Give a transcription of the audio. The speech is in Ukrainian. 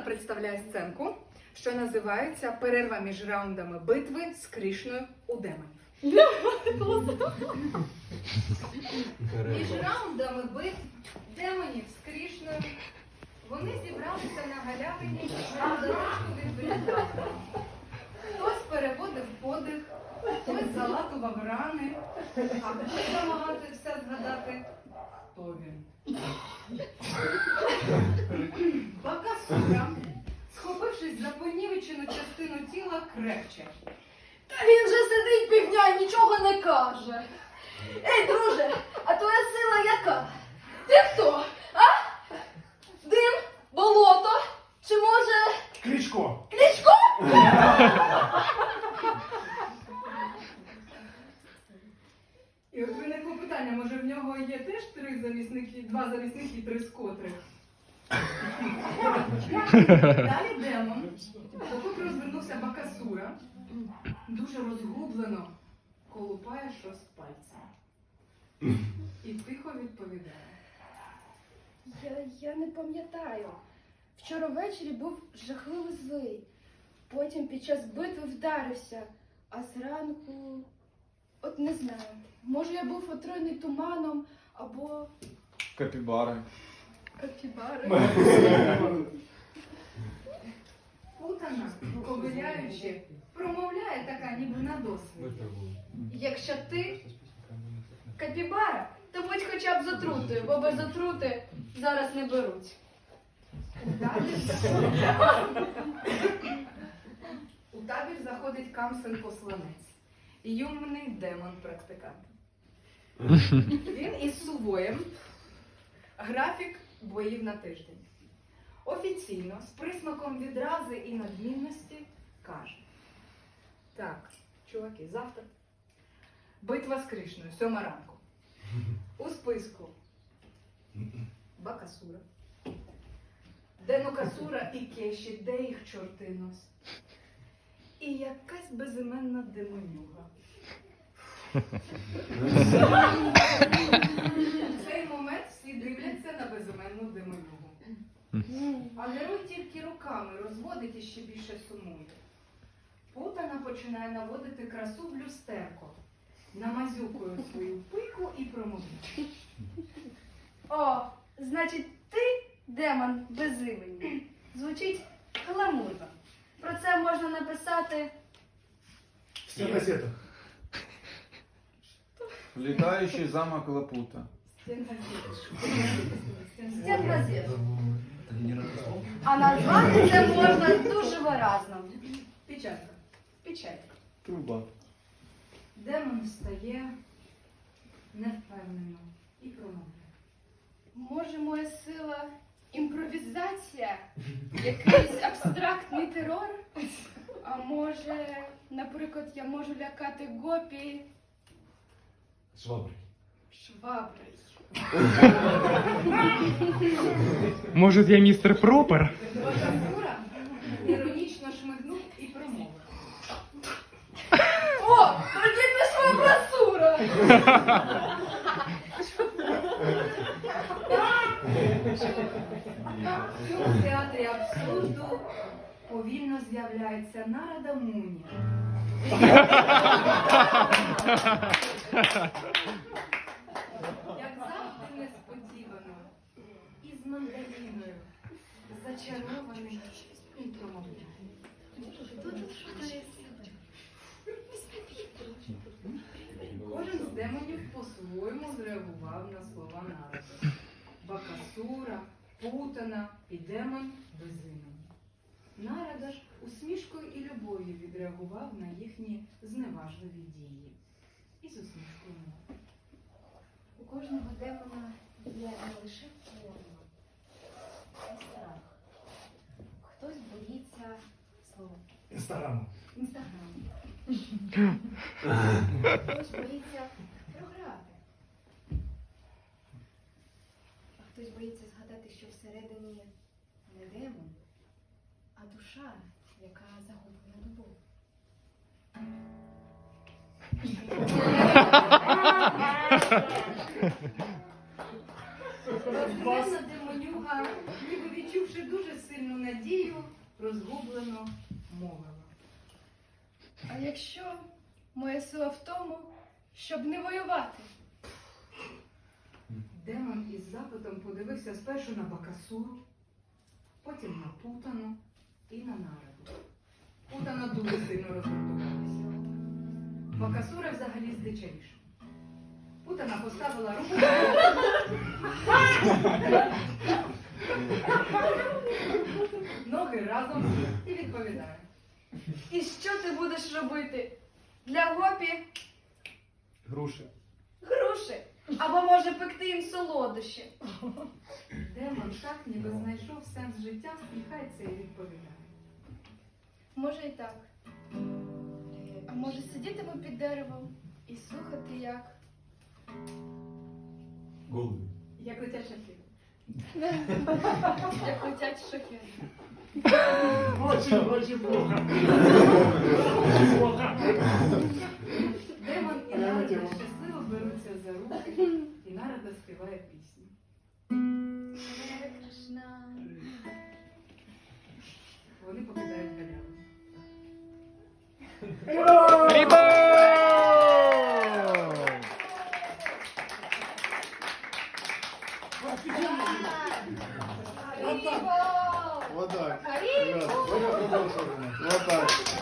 представляє сценку, що називається Перерва між раундами битви з Кришною у демонів. Між раундами битв демонів з Кришною вони зібралися на галявині недалеко від Бріндавана. Хтось переводив подих, хтось залатував рани, а хтось намагався згадати, хто він. Понівечену частину тіла, крепче. Та він же сидить півдня і нічого не каже. Ей, друже, а твоя сила яка? Ти хто? А? Дим? Болото? Чи може Кличко! Кличко? І от виникло питання, може в нього є теж три замісники, два замісники і три скотри. Далі демон, поки розвернувся Бакасура, дуже розгублено колупає щось пальцем. І тихо відповідає. Я, я не пам'ятаю. Вчора ввечері був жахливо злий. Потім під час битви вдарився, а зранку. От не знаю. Може, я був отруєний туманом або Капібари. Капібари. Путана, ковиляючи, промовляє така, ніби на досвід. Якщо ти капібара, то будь хоча б з отрутою, бо без отрути зараз не беруть. У табір, у табір заходить Камсен посланець. Юний демон практикант. Він із сувоєм графік боїв на тиждень. Офіційно, з присмаком відрази і надмінності, каже: Так, чуваки, завтра битва з Кришною, сьома ранку. У списку Бакасура. Денокасура і Кеші, де їх чорти носять? І якась безіменна демонюга. В цей момент всі дивляться на безіменну демонюгу. А герой тільки руками розводить і ще більше сумує. Путана починає наводити красу в люстерко, намазюкує свою пику і промовляє. О, значить, ти демон без імені. Звучить гламурно. Про це можна написати Все в газетах. Літаючий замок Лапута. А назвати це можна дуже виразно. Печатка. Печатка. Труба. Демон встає невпевнено і промовляє. Може, моя сила імпровізація? Якийсь абстрактний терор? А може, наприклад, я можу лякати гопі Швабри. Шваброю? Может, я мистер Пропер? Іронічно шмигнув і промовив. О, тоді пішла брасура! В цьому театрі абсурду повільно з'являється Нарада Муні. Як завжди несподівано, із мандаріною, зачарований і промовляє. Кожен з демонів по-своєму зреагував на слова народу. Бакасура, Путана і демон безімен. Нарада ж усмішкою і любов'ю відреагував на їхні зневажливі дії. І з усмішкою. У кожного демона є не лише форма, а й страх. Хтось боїться слово Інстаграму. інстаграму. Хтось боїться програти. А хтось боїться згадати, що всередині не демон, а душа, яка загублена любов. Демонюга, ніби відчувши дуже сильну надію, розгублено якщо моя сила в тому, щоб не воювати? Демон із запитом подивився спершу на Бакасуру, потім на Путану і на нараду. Путана дуже сильно розгортувалася. Бакасура взагалі здичавіша. Путана поставила руку. Ноги разом і відповідає. І що ти будеш робити? Для гопі Груші. груші? Або може пекти їм солодощі? Демон так ніби знайшов сенс життя, сміхається і відповідає. Може і так. А може сидітиму під деревом і слухати, як Голуби. Як летять шахи. як летять шахи. Очень, очень плохо. Плохо. Демон і Я Нарада щасливо беруться за руки, і Нарада співає пісню. Вони покидають галявину. 我把